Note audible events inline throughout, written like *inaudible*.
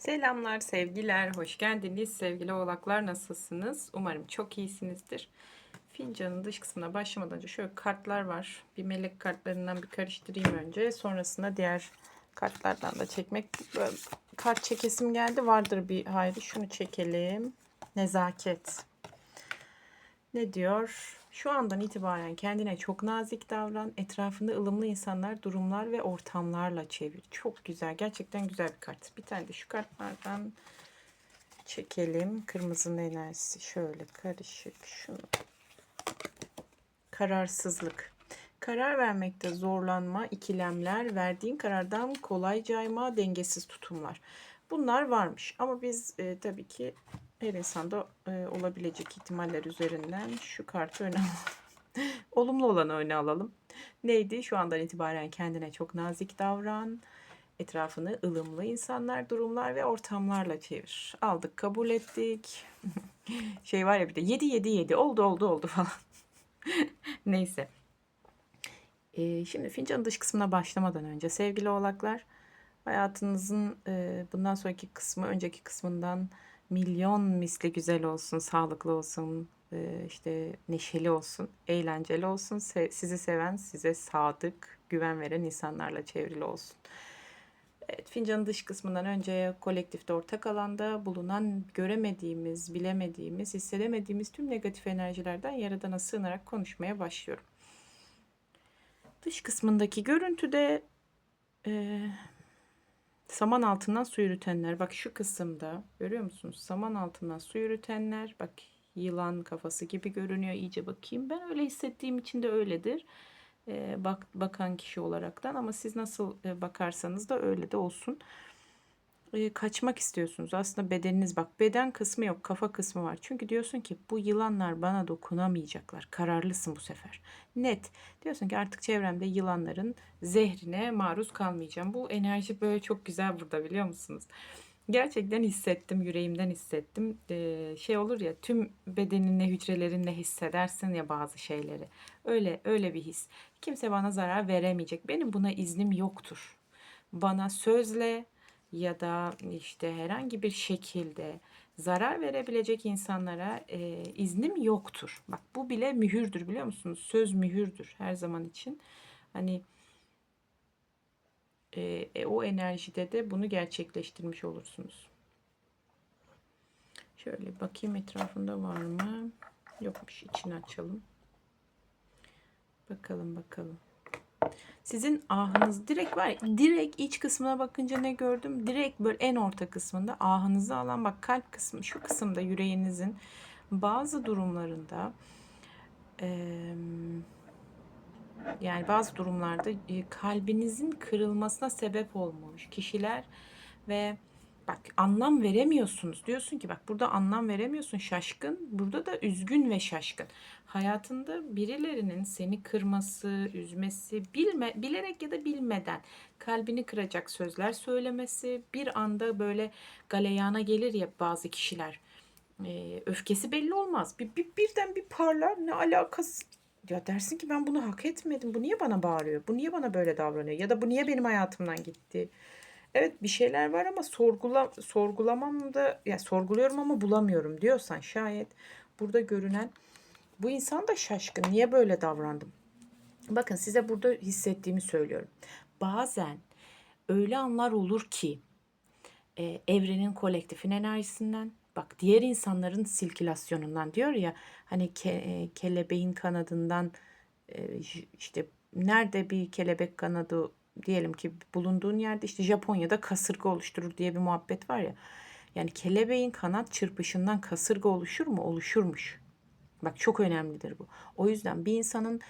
Selamlar, sevgiler, hoş geldiniz. Sevgili oğlaklar nasılsınız? Umarım çok iyisinizdir. Fincanın dış kısmına başlamadan önce şöyle kartlar var. Bir melek kartlarından bir karıştırayım önce. Sonrasında diğer kartlardan da çekmek. Kart çekesim geldi. Vardır bir hayri. Şunu çekelim. Nezaket. Ne diyor? Şu andan itibaren kendine çok nazik davran. Etrafında ılımlı insanlar, durumlar ve ortamlarla çevir. Çok güzel. Gerçekten güzel bir kart. Bir tane de şu kartlardan çekelim. Kırmızının enerjisi şöyle karışık. Şunu. Kararsızlık. Karar vermekte zorlanma, ikilemler, verdiğin karardan kolay cayma, dengesiz tutumlar. Bunlar varmış. Ama biz e, tabii ki her insanda e, olabilecek ihtimaller üzerinden şu kartı öne. *laughs* Olumlu olanı öne alalım. Neydi? Şu andan itibaren kendine çok nazik davran. Etrafını ılımlı insanlar, durumlar ve ortamlarla çevir. Aldık, kabul ettik. *laughs* şey var ya bir de 7 7 7 oldu oldu oldu falan. *laughs* Neyse. Ee, şimdi fincanın dış kısmına başlamadan önce sevgili oğlaklar hayatınızın e, bundan sonraki kısmı önceki kısmından milyon misli güzel olsun, sağlıklı olsun, e, işte neşeli olsun, eğlenceli olsun, sizi seven, size sadık, güven veren insanlarla çevrili olsun. Evet, fincanın dış kısmından önce kolektifte ortak alanda bulunan göremediğimiz, bilemediğimiz, hissedemediğimiz tüm negatif enerjilerden Yaradan'a sığınarak konuşmaya başlıyorum. Dış kısmındaki görüntüde e, saman altından su yürütenler. Bak şu kısımda görüyor musunuz? Saman altından su yürütenler. Bak yılan kafası gibi görünüyor. İyice bakayım. Ben öyle hissettiğim için de öyledir. E, bak bakan kişi olaraktan ama siz nasıl bakarsanız da öyle de olsun. Kaçmak istiyorsunuz. Aslında bedeniniz bak beden kısmı yok, kafa kısmı var. Çünkü diyorsun ki bu yılanlar bana dokunamayacaklar. Kararlısın bu sefer. Net. Diyorsun ki artık çevremde yılanların zehrine maruz kalmayacağım. Bu enerji böyle çok güzel burada biliyor musunuz? Gerçekten hissettim, yüreğimden hissettim. Ee, şey olur ya tüm bedeninle, hücrelerinle hissedersin ya bazı şeyleri. Öyle öyle bir his. Kimse bana zarar veremeyecek. Benim buna iznim yoktur. Bana sözle ya da işte herhangi bir şekilde zarar verebilecek insanlara e, iznim yoktur. Bak bu bile mühürdür biliyor musunuz? Söz mühürdür her zaman için. Hani e, e, o enerjide de bunu gerçekleştirmiş olursunuz. Şöyle bakayım etrafında var mı? Yokmuş. içini açalım. Bakalım bakalım. Sizin ahınız direkt var ya, direkt iç kısmına bakınca ne gördüm? Direkt böyle en orta kısmında ahınızı alan bak kalp kısmı şu kısımda yüreğinizin bazı durumlarında eee yani bazı durumlarda e, kalbinizin kırılmasına sebep olmuş kişiler ve bak anlam veremiyorsunuz. Diyorsun ki bak burada anlam veremiyorsun şaşkın. Burada da üzgün ve şaşkın. Hayatında birilerinin seni kırması, üzmesi, bilme, bilerek ya da bilmeden kalbini kıracak sözler söylemesi, bir anda böyle galeyana gelir ya bazı kişiler. E, öfkesi belli olmaz. Bir, bir, birden bir parlar ne alakası ya dersin ki ben bunu hak etmedim. Bu niye bana bağırıyor? Bu niye bana böyle davranıyor? Ya da bu niye benim hayatımdan gitti? Evet bir şeyler var ama sorgula, sorgulamam da ya sorguluyorum ama bulamıyorum diyorsan şayet burada görünen bu insan da şaşkın. Niye böyle davrandım? Bakın size burada hissettiğimi söylüyorum. Bazen öyle anlar olur ki e, evrenin kolektifin enerjisinden bak diğer insanların silkilasyonundan diyor ya hani ke, e, kelebeğin kanadından e, işte nerede bir kelebek kanadı diyelim ki bulunduğun yerde işte Japonya'da kasırga oluşturur diye bir muhabbet var ya. Yani kelebeğin kanat çırpışından kasırga oluşur mu? Oluşurmuş. Bak çok önemlidir bu. O yüzden bir insanın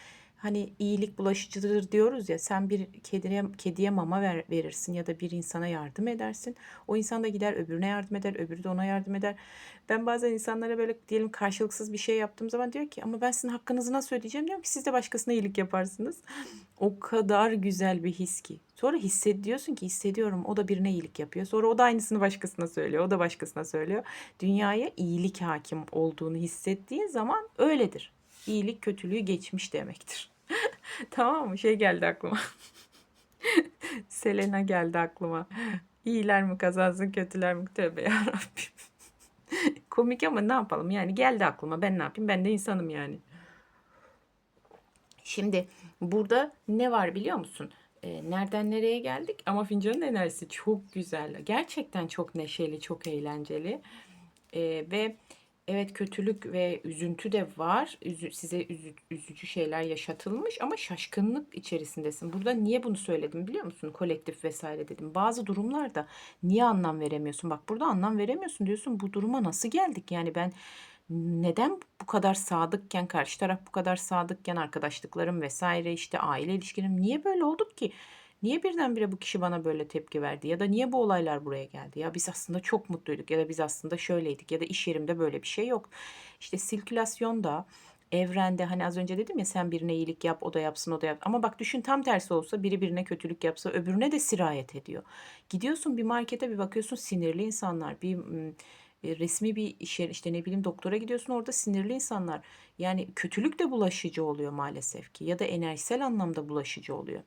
hani iyilik bulaşıcıdır diyoruz ya sen bir kediye, kediye mama ver, verirsin ya da bir insana yardım edersin. O insan da gider öbürüne yardım eder, öbürü de ona yardım eder. Ben bazen insanlara böyle diyelim karşılıksız bir şey yaptığım zaman diyor ki ama ben sizin hakkınızı nasıl ödeyeceğim? Diyorum ki siz de başkasına iyilik yaparsınız. O kadar güzel bir his ki. Sonra hissediyorsun ki hissediyorum o da birine iyilik yapıyor. Sonra o da aynısını başkasına söylüyor. O da başkasına söylüyor. Dünyaya iyilik hakim olduğunu hissettiğin zaman öyledir. İyilik kötülüğü geçmiş demektir. *laughs* tamam mı? Şey geldi aklıma. *laughs* Selena geldi aklıma. İyiler mi kazansın, kötüler mi? Tövbe yarabbim. *laughs* Komik ama ne yapalım yani geldi aklıma ben ne yapayım ben de insanım yani. Şimdi burada ne var biliyor musun? Ee, nereden nereye geldik? Ama fincanın enerjisi çok güzel. Gerçekten çok neşeli, çok eğlenceli. Ee, ve evet kötülük ve üzüntü de var. Üzü- size üzü- üzücü şeyler yaşatılmış ama şaşkınlık içerisindesin. Burada niye bunu söyledim biliyor musun? Kolektif vesaire dedim. Bazı durumlarda niye anlam veremiyorsun? Bak burada anlam veremiyorsun diyorsun. Bu duruma nasıl geldik? Yani ben neden bu kadar sadıkken, karşı taraf bu kadar sadıkken, arkadaşlıklarım vesaire işte aile ilişkilerim niye böyle olduk ki? Niye birdenbire bu kişi bana böyle tepki verdi? Ya da niye bu olaylar buraya geldi? Ya biz aslında çok mutluyduk ya da biz aslında şöyleydik ya da iş yerimde böyle bir şey yok. İşte sirkülasyonda evrende hani az önce dedim ya sen birine iyilik yap o da yapsın o da yap. Ama bak düşün tam tersi olsa biri birine kötülük yapsa öbürüne de sirayet ediyor. Gidiyorsun bir markete bir bakıyorsun sinirli insanlar bir e, resmi bir iş yeri işte ne bileyim doktora gidiyorsun orada sinirli insanlar. Yani kötülük de bulaşıcı oluyor maalesef ki ya da enerjisel anlamda bulaşıcı oluyor.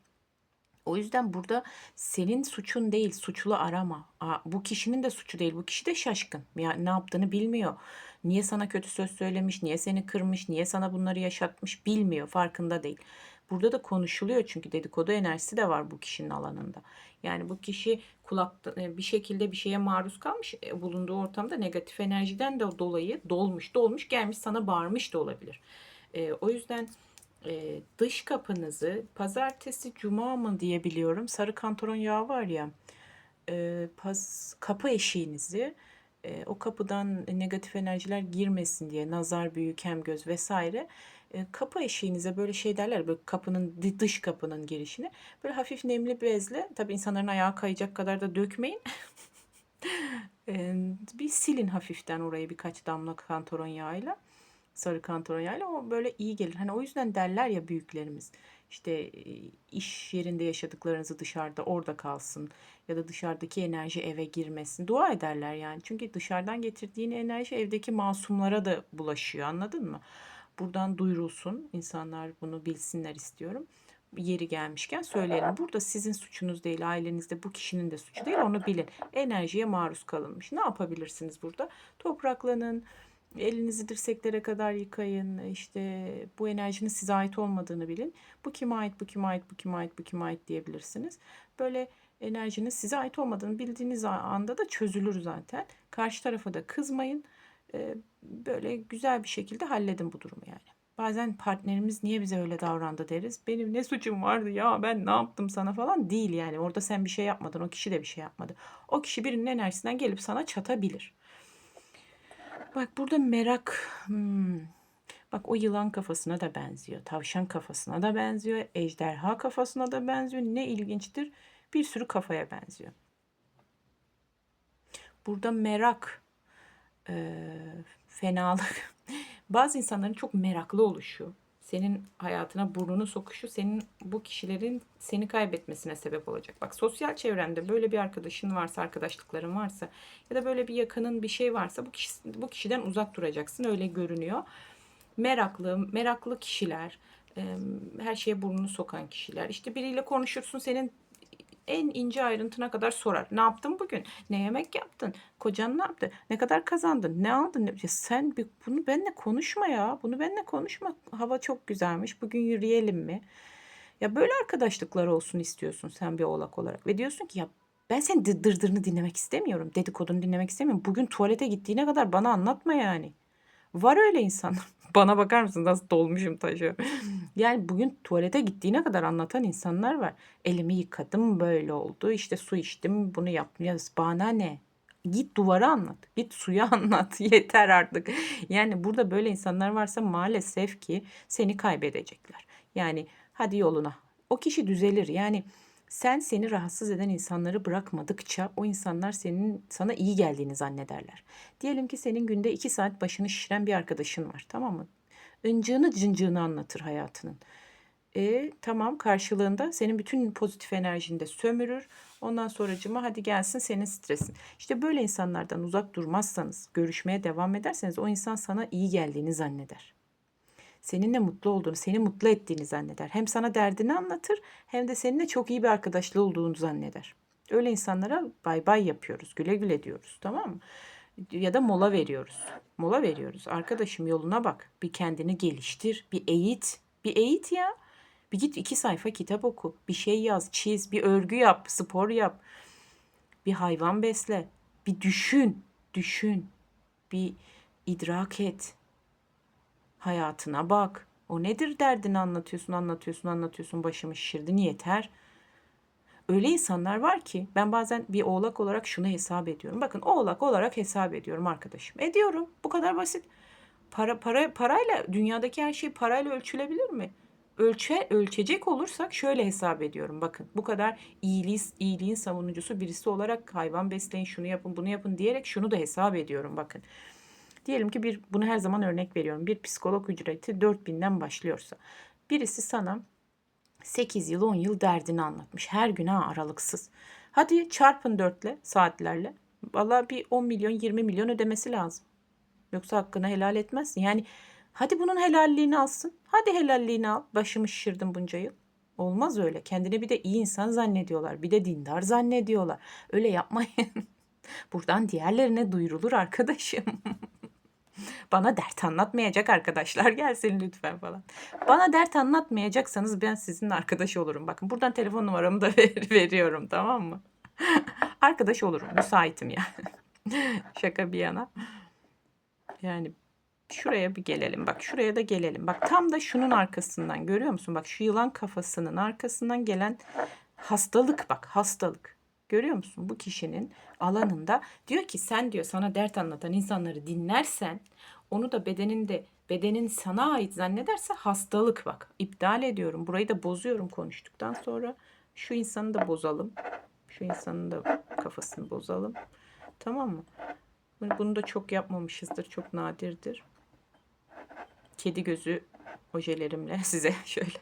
O yüzden burada senin suçun değil, suçlu arama. Aa, bu kişinin de suçu değil, bu kişi de şaşkın. Ya ne yaptığını bilmiyor. Niye sana kötü söz söylemiş, niye seni kırmış, niye sana bunları yaşatmış bilmiyor, farkında değil. Burada da konuşuluyor çünkü dedikodu enerjisi de var bu kişinin alanında. Yani bu kişi kulakta e, bir şekilde bir şeye maruz kalmış, e, bulunduğu ortamda negatif enerjiden de dolayı dolmuş, dolmuş, gelmiş sana bağırmış da olabilir. E, o yüzden e, dış kapınızı pazartesi cuma mı diyebiliyorum. Sarı kantaron yağı var ya. E, pas, kapı eşiğinizi e, o kapıdan negatif enerjiler girmesin diye nazar büyü kem göz vesaire e, kapı eşiğinize böyle şey derler böyle kapının dış kapının girişine böyle hafif nemli bezle tabi insanların ayağı kayacak kadar da dökmeyin *laughs* bir silin hafiften orayı birkaç damla kantaron yağıyla sarı kantaron yağıyla o böyle iyi gelir. Hani o yüzden derler ya büyüklerimiz işte e, iş yerinde yaşadıklarınızı dışarıda orada kalsın ya da dışarıdaki enerji eve girmesin. Dua ederler yani. Çünkü dışarıdan getirdiğin enerji evdeki masumlara da bulaşıyor. Anladın mı? Buradan duyurulsun. insanlar bunu bilsinler istiyorum. Yeri gelmişken söyleyelim. Burada sizin suçunuz değil, ailenizde bu kişinin de suçu değil. Onu bilin. Enerjiye maruz kalınmış. Ne yapabilirsiniz burada? Topraklanın, Elinizi dirseklere kadar yıkayın. İşte bu enerjinin size ait olmadığını bilin. Bu kime ait, bu kime ait, bu kime ait, bu kime ait diyebilirsiniz. Böyle enerjinin size ait olmadığını bildiğiniz anda da çözülür zaten. Karşı tarafa da kızmayın. Ee, böyle güzel bir şekilde halledin bu durumu yani. Bazen partnerimiz niye bize öyle davrandı deriz. Benim ne suçum vardı ya ben ne yaptım sana falan değil yani. Orada sen bir şey yapmadın o kişi de bir şey yapmadı. O kişi birinin enerjisinden gelip sana çatabilir. Bak burada merak. Hmm. Bak o yılan kafasına da benziyor. Tavşan kafasına da benziyor. Ejderha kafasına da benziyor. Ne ilginçtir. Bir sürü kafaya benziyor. Burada merak, e, fenalık. *laughs* Bazı insanların çok meraklı oluşu, senin hayatına burnunu sokuşu, senin bu kişilerin seni kaybetmesine sebep olacak. Bak sosyal çevrende böyle bir arkadaşın varsa, arkadaşlıkların varsa ya da böyle bir yakının bir şey varsa bu kişi, bu kişiden uzak duracaksın. Öyle görünüyor. Meraklı, meraklı kişiler, her şeye burnunu sokan kişiler. İşte biriyle konuşursun senin en ince ayrıntına kadar sorar. Ne yaptın bugün? Ne yemek yaptın? Kocan ne yaptı? Ne kadar kazandın? Ne aldın? Ya sen bunu benimle konuşma ya. Bunu benimle konuşma. Hava çok güzelmiş. Bugün yürüyelim mi? Ya böyle arkadaşlıklar olsun istiyorsun sen bir oğlak olarak. Ve diyorsun ki ya ben senin dı- dırdırını dinlemek istemiyorum. Dedikodunu dinlemek istemiyorum. Bugün tuvalete gittiğine kadar bana anlatma yani. Var öyle insanlar. *laughs* Bana bakar mısın nasıl dolmuşum taşı. Yani bugün tuvalete gittiğine kadar anlatan insanlar var. Elimi yıkadım böyle oldu. İşte su içtim bunu yaptım. Ya bana ne? Git duvara anlat. Git suya *laughs* anlat. Yeter artık. Yani burada böyle insanlar varsa maalesef ki seni kaybedecekler. Yani hadi yoluna. O kişi düzelir. Yani sen seni rahatsız eden insanları bırakmadıkça o insanlar senin sana iyi geldiğini zannederler. Diyelim ki senin günde iki saat başını şişiren bir arkadaşın var tamam mı? Incığını cıncığını anlatır hayatının. E tamam karşılığında senin bütün pozitif enerjini de sömürür. Ondan sonracıma hadi gelsin senin stresin. İşte böyle insanlardan uzak durmazsanız, görüşmeye devam ederseniz o insan sana iyi geldiğini zanneder. Seninle mutlu olduğunu, seni mutlu ettiğini zanneder. Hem sana derdini anlatır hem de seninle çok iyi bir arkadaşlığı olduğunu zanneder. Öyle insanlara bay bay yapıyoruz. Güle güle diyoruz. Tamam mı? Ya da mola veriyoruz. Mola veriyoruz. Arkadaşım yoluna bak. Bir kendini geliştir. Bir eğit. Bir eğit ya. Bir git iki sayfa kitap oku. Bir şey yaz, çiz. Bir örgü yap. Spor yap. Bir hayvan besle. Bir düşün. Düşün. Bir idrak et. Hayatına bak. O nedir derdini anlatıyorsun, anlatıyorsun, anlatıyorsun. Başımı şişirdin yeter. Öyle insanlar var ki ben bazen bir oğlak olarak şunu hesap ediyorum. Bakın oğlak olarak hesap ediyorum arkadaşım. Ediyorum. Bu kadar basit. Para para parayla dünyadaki her şey parayla ölçülebilir mi? Ölçe ölçecek olursak şöyle hesap ediyorum. Bakın bu kadar iyiliği, iyiliğin savunucusu birisi olarak hayvan besleyin, şunu yapın, bunu yapın diyerek şunu da hesap ediyorum. Bakın. Diyelim ki bir bunu her zaman örnek veriyorum. Bir psikolog ücreti 4000'den başlıyorsa birisi sana 8 yıl 10 yıl derdini anlatmış. Her gün ha aralıksız. Hadi çarpın 4'le saatlerle. Valla bir 10 milyon 20 milyon ödemesi lazım. Yoksa hakkını helal etmezsin. Yani hadi bunun helalliğini alsın. Hadi helalliğini al. Başımı şişirdim bunca yıl. Olmaz öyle. Kendini bir de iyi insan zannediyorlar. Bir de dindar zannediyorlar. Öyle yapmayın. *laughs* Buradan diğerlerine duyurulur arkadaşım. *laughs* Bana dert anlatmayacak arkadaşlar *laughs* gelsin lütfen falan. Bana dert anlatmayacaksanız ben sizinle arkadaş olurum. Bakın buradan telefon numaramı da *laughs* ver- veriyorum tamam mı? *laughs* arkadaş olurum. Müsaitim yani. Şaka bir yana. Yani şuraya bir gelelim. Bak şuraya da gelelim. Bak tam da şunun arkasından görüyor musun? Bak şu yılan kafasının arkasından gelen hastalık bak hastalık. Görüyor musun? Bu kişinin alanında diyor ki sen diyor sana dert anlatan insanları dinlersen onu da bedeninde bedenin sana ait zannederse hastalık bak. İptal ediyorum. Burayı da bozuyorum konuştuktan sonra. Şu insanı da bozalım. Şu insanın da kafasını bozalım. Tamam mı? Bunu- da çok yapmamışızdır. Çok nadirdir. Kedi gözü ojelerimle *laughs* size şöyle.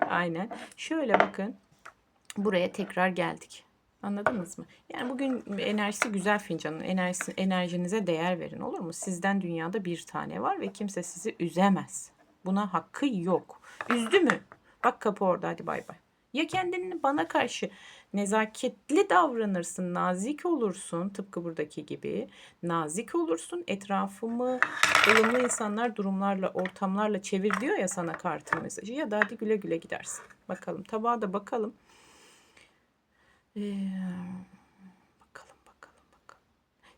Aynen. Şöyle bakın. Buraya tekrar geldik. Anladınız mı? Yani bugün enerjisi güzel fincanın. Enerjisi, enerjinize değer verin olur mu? Sizden dünyada bir tane var ve kimse sizi üzemez. Buna hakkı yok. Üzdü mü? Bak kapı orada hadi bay bay. Ya kendini bana karşı nezaketli davranırsın, nazik olursun tıpkı buradaki gibi. Nazik olursun, etrafımı ılımlı insanlar, durumlarla, ortamlarla çevir diyor ya sana kartın mesajı. Ya da hadi güle güle gidersin. Bakalım tabağa da bakalım. Ee, bakalım bakalım bakalım.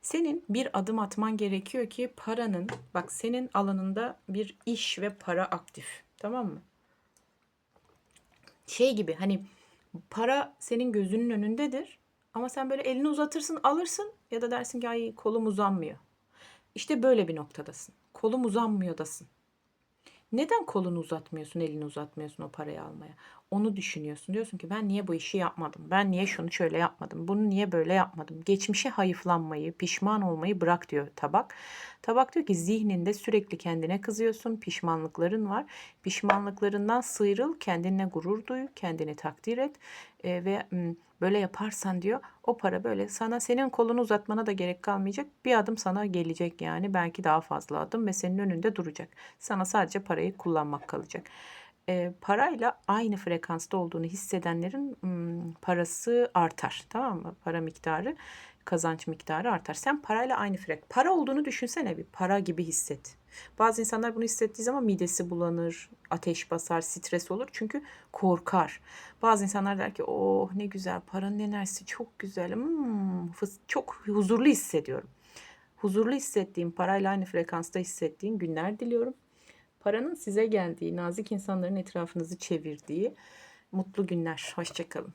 Senin bir adım atman gerekiyor ki paranın bak senin alanında bir iş ve para aktif. Tamam mı? Şey gibi hani para senin gözünün önündedir ama sen böyle elini uzatırsın alırsın ya da dersin ki ay kolum uzanmıyor. İşte böyle bir noktadasın. Kolum uzanmıyordasın. Neden kolunu uzatmıyorsun, elini uzatmıyorsun o parayı almaya? Onu düşünüyorsun. Diyorsun ki ben niye bu işi yapmadım? Ben niye şunu şöyle yapmadım? Bunu niye böyle yapmadım? Geçmişe hayıflanmayı, pişman olmayı bırak diyor tabak. Tabak diyor ki zihninde sürekli kendine kızıyorsun. Pişmanlıkların var. Pişmanlıklarından sıyrıl, kendine gurur duy, kendini takdir et. E, ve böyle yaparsan diyor o para böyle sana senin kolunu uzatmana da gerek kalmayacak. Bir adım sana gelecek yani belki daha fazla adım ve senin önünde duracak. Sana sadece parayı kullanmak kalacak. E, parayla aynı frekansta olduğunu hissedenlerin m, parası artar. Tamam mı? Para miktarı, kazanç miktarı artar. Sen parayla aynı frek. Para olduğunu düşünsene bir. Para gibi hisset. Bazı insanlar bunu hissettiği zaman midesi bulanır, ateş basar, stres olur. Çünkü korkar. Bazı insanlar der ki oh ne güzel paranın enerjisi çok güzel. Hmm, çok huzurlu hissediyorum. Huzurlu hissettiğim, parayla aynı frekansta hissettiğim günler diliyorum. Paranın size geldiği, nazik insanların etrafınızı çevirdiği mutlu günler. Hoşçakalın.